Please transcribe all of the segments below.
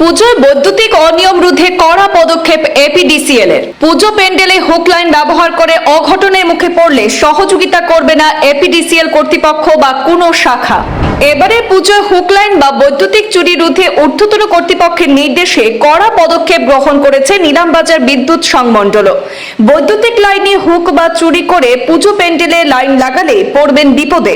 পুজোয় বৈদ্যুতিক অনিয়ম রোধে কড়া পদক্ষেপ এপিডিসিএল এর। পুজো প্যান্ডেলে হুক লাইন ব্যবহার করে অঘটনের মুখে পড়লে সহযোগিতা করবে না এপিডিসিএল কর্তৃপক্ষ বা কোনো শাখা। এবারে পুজোয় হুক লাইন বা বৈদ্যুতিক চুরি রোধে ঊর্ধ্বতন কর্তৃপক্ষের নির্দেশে কড়া পদক্ষেপ গ্রহণ করেছে নিলামবাজার বিদ্যুৎ সংমণ্ডল বৈদ্যুতিক লাইনে হুক বা চুরি করে পুজো প্যান্ডেলে লাইন লাগালে পড়বেন বিপদে।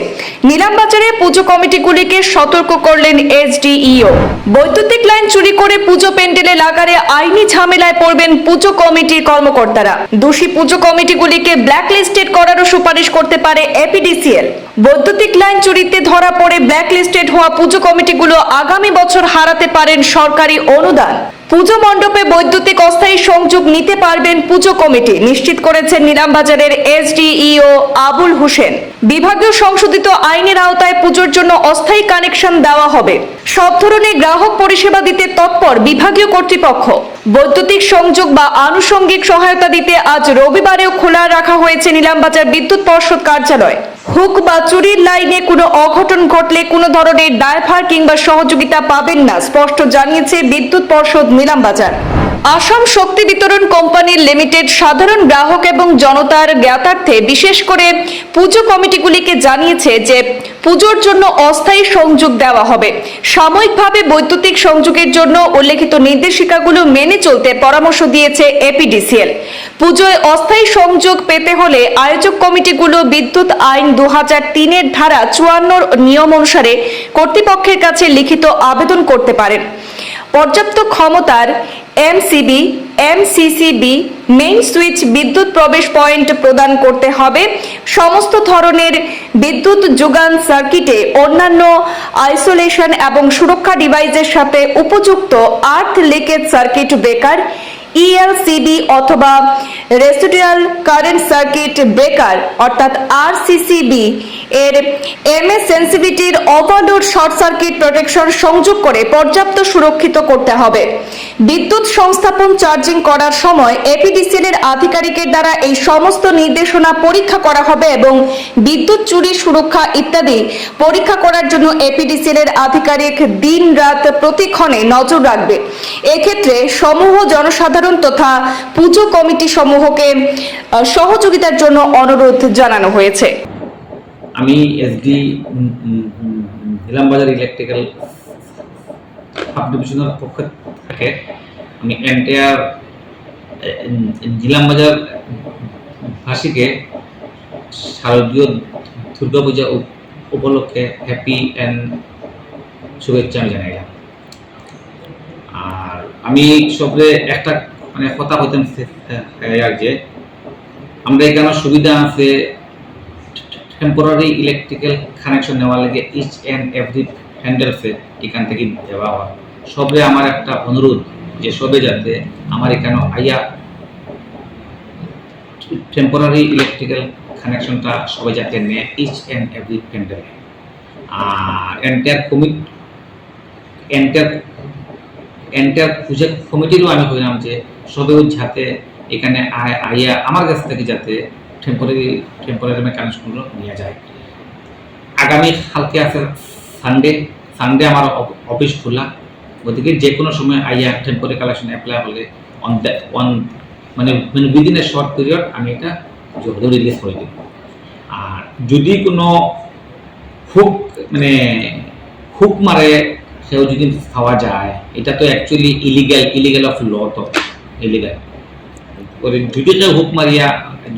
নিলামবাজারে পুজো কমিটিগুলিকে সতর্ক করলেন এসডিইও। বৈদ্যুতিক লাইন চুরি করে পুজো প্যান্ডেলে লাগালে আইনি ঝামেলায় পড়বেন পুজো কমিটির কর্মকর্তারা। দোষী পুজো কমিটিগুলিকে ব্ল্যাকলিস্টেড করারও সুপারিশ করতে পারে এপিডিসিএল বৈদ্যুতিক লাইন চুরিতে ধরা পড়ে ব্ল্যাকলিস্টেড হওয়া পুজো কমিটিগুলো আগামী বছর হারাতে পারেন সরকারি অনুদান। পুজো মণ্ডপে বৈদ্যুতিক অস্থায়ী সংযোগ নিতে পারবেন পুজো কমিটি, নিশ্চিত করেছেন নিলামবাজারের এসডিইও আবুল হোসেন। বিভাগীয় সংশোধিত আইনের আওতায় পুজোর জন্য অস্থায়ী কানেকশন দেওয়া হবে। সব ধরনের গ্রাহক পরিষেবা দিতে তৎপর বিভাগীয় কর্তৃপক্ষ। বৈদ্যুতিক সংযোগ বা আনুষঙ্গিক সহায়তা দিতে আজ রবিবারেও খোলা রাখা হয়েছে নিলামবাজার বিদ্যুৎ পর্ষদ কার্যালয়। হুক বা চুরির লাইনে কোনো অঘটন ঘটলে কোনো ধরনের দায়ভার কিংবা সহযোগিতা পাবেন না, স্পষ্ট জানিয়েছে বিদ্যুৎ পর্ষদ নিলামবাজার আসাম শক্তি বিতরণ কোম্পানি লিমিটেড সাধারণ গ্রাহক এবং জনতার জ্ঞাতার্থে বিশেষ করে পুজো কমিটিগুলিকে জানিয়েছে যে পুজোর জন্য অস্থায়ী সংযোগ দেওয়া হবে। সাময়িকভাবে বৈদ্যুতিক সংযোগের জন্য উল্লেখিত নির্দেশিকাগুলো মেনে চলতে পরামর্শ দিয়েছে এপিডিসিএল। পুজোয় অস্থায়ী সংযোগ পেতে হলে আয়োজক কমিটিগুলো বিদ্যুৎ আইন দু হাজার তিনের ধারা চুয়ান্নর নিয়ম অনুসারে কর্তৃপক্ষের কাছে লিখিত আবেদন করতে পারেন। পর্যাপ্ত ক্ষমতার এমসিবি, এমসিসিবি মেইন সুইচ বিদ্যুৎ প্রবেশ পয়েন্ট প্রদান করতে হবে। সমস্ত ধরনের বিদ্যুৎ যোগান সার্কিটে অন্যান্য আইসোলেশন এবং সুরক্ষা ডিভাইসের সাথে উপযুক্ত earth leakage circuit breaker E L C B অথবা রেসিডুয়াল কারেন্ট সার্কিট ব্রেকার অর্থাৎ আরসিসিবি এর এমএস সেন্সিভিটির ওভারলোড শর্ট সার্কিট প্রোটেকশন সংযোগ করে পর্যাপ্ত সুরক্ষিত করতে হবে। বিদ্যুৎ সংস্থাপন চার্জিং করার সময় এপিডিসিএল এর আধিকারিকের দ্বারা এই সমস্ত নির্দেশনা পরীক্ষা করা হবে এবং বিদ্যুৎ চুরি সুরক্ষা ইত্যাদি পরীক্ষা করার জন্য এপিডিসিএল এর আধিকারিক দিন রাত প্রতিক্ষণে নজর রাখবে। এক্ষেত্রে সমূহ জনসাধারণ তথা পুজো কমিটি সমূহকে সহযোগিতার জন্য অনুরোধ জানানো হয়েছে। আমি এসডি ইলামবাজার ইলেকট্রিক্যাল সাব ডিভিশনের পক্ষ থেকে আমি এন্টায়ার ইলামবাজার ভাষীকে শারদীয় দুর্গাপূজা উপ- উপলক্ষে হ্যাপি অ্যান্ড শুভেচ্ছা আমি জানাইলাম। আর আমি সবরে একটা মানে কথা আর যে আমরা এখানে সুবিধা আছে টেম্পোরারি ইলেকট্রিক্যাল কানেকশন নেওয়ার লাগে ইচ অ্যান্ড এভরি হ্যান্ডেলসে এখান থেকে দেওয়া হয়। সবে আমার একটা অনুরোধ যে সবে যাতে আমার এখানে আইয়া টেম্পোরারি ইলেকট্রিক্যাল কানেকশনটা সবাই যাতে নেয় each and every handle R entire commit entire entire puja কমিটিরও আমি হইলাম যে সবেও যাতে এখানে আইয়া আমার কাছ থেকে যাতে টেম্পোরারি টেম্পোরারি কানেকশনগুলো নিয়ে যায়। আগামী কালকে আছে সানডে সানডে আমার অফ- অফিস খোলা। গতিকে যে কোনো সময় আইয়া টেম্পোরারি কালেকশন অ্যাপ্লাই হলে অন দ্যাট অন মানে মানে উইদিন এ শর্ট পিরিয়ড আমি এটা রিলিজ করে দিই আর যদি কোনো হুক মানে হুক মারে, সেও যদি খাওয়া যায়, এটা তো actually illegal illegal of law তো ইলিগাল ওই যদি হুক মারিয়া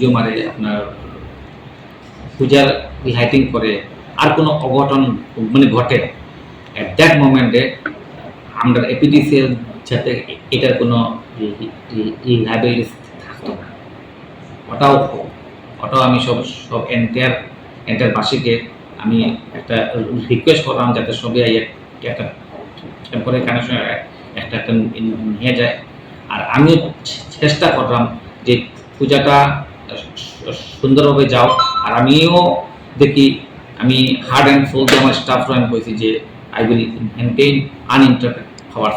যে মারে আপনার পূজার লাইটিং করে, আর কোনো অঘটন মানে ঘটে অ্যাট দ্যাট মোমেন্টে আমরা এপিডিসিএল যাতে এটার কোনো থাকতো না। ওটাও ওটাও আমি সব সব এন্টায়ার এন্টায়ার বাসীকে আমি একটা রিকোয়েস্ট করলাম যাতে সবাই একটা টেম্পোরারি কানেকশন একটা একটা নিয়ে যায়। আর আমিও চেষ্টা করলাম যে পূজাটা সুন্দরভাবে যাও। আর আমিও দেখি, আমি হার্ড অ্যান্ড যে আমার স্টাফ আমি বলছি যে I will maintain uninterrupted power